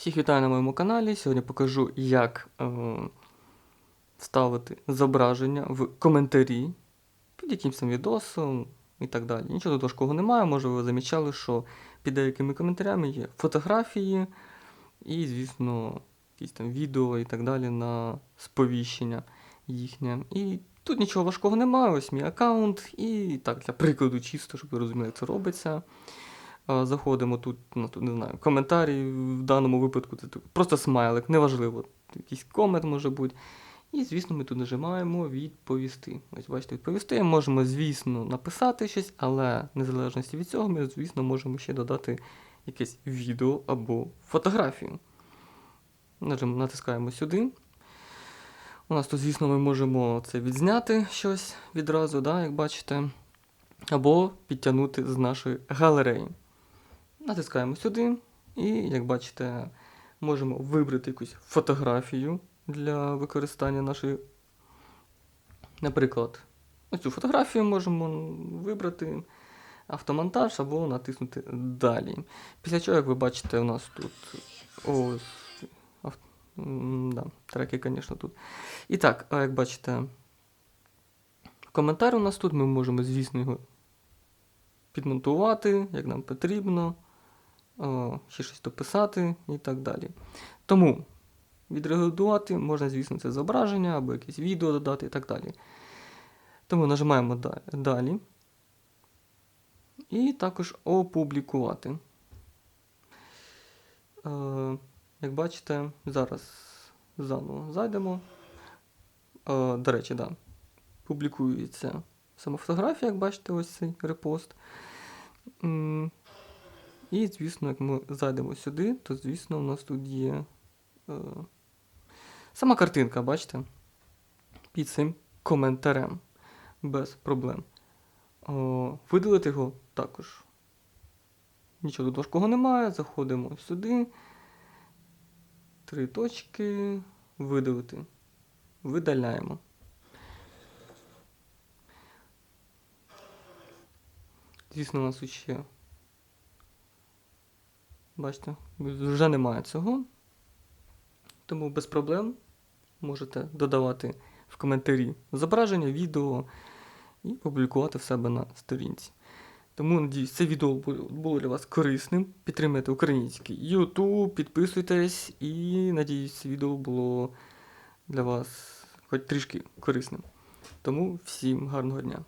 Всіх вітаю на моєму каналі. Сьогодні покажу, як е, ставити зображення в коментарі під якимось там відосом і так далі. Нічого тут важкого немає. Може, ви замічали, що під деякими коментарями є фотографії і, звісно, якісь там відео і так далі на сповіщення їхнє. І тут нічого важкого немає. Ось мій аккаунт. І так, для прикладу, чисто, щоб ви розуміли, як це робиться. Заходимо тут, ну, не знаю, коментарі в даному випадку це просто смайлик, неважливо. Якийсь комент може бути. І, звісно, ми тут нажимаємо відповісти. Ось бачите, відповісти. Можемо, звісно, написати щось, але незалежності від цього, ми, звісно, можемо ще додати якесь відео або фотографію. Нажим, натискаємо сюди. У нас тут, звісно, ми можемо це відзняти щось відразу, да, як бачите, або підтягнути з нашої галереї. Натискаємо сюди, і, як бачите, можемо вибрати якусь фотографію для використання нашої. Наприклад, оцю фотографію можемо вибрати автомонтаж або натиснути далі. Після чого, як ви бачите, у нас тут ось ав- да, треки, звісно, тут. І так, як бачите, коментар у нас тут, ми можемо, звісно, його підмонтувати, як нам потрібно, ще щось дописати і так далі. Тому відредагувати можна, звісно, це зображення або якесь відео додати і так далі. Тому нажимаємо далі. І також опублікувати. Як бачите, зараз заново зайдемо. До речі, да, публікується сама фотографія, як бачите, ось цей репост. І, звісно, як ми зайдемо сюди, то, звісно, у нас тут є е, сама картинка, бачите? Під цим коментарем. Без проблем. О, видалити його також. Нічого важкого немає. Заходимо сюди. Три точки. Видалити. Видаляємо. Звісно, у нас ще. Бачите, вже немає цього. Тому без проблем можете додавати в коментарі зображення, відео і публікувати в себе на сторінці. Тому, надіюсь, це відео було для вас корисним. Підтримайте український YouTube, підписуйтесь і надіюсь, це відео було для вас хоч трішки корисним. Тому всім гарного дня!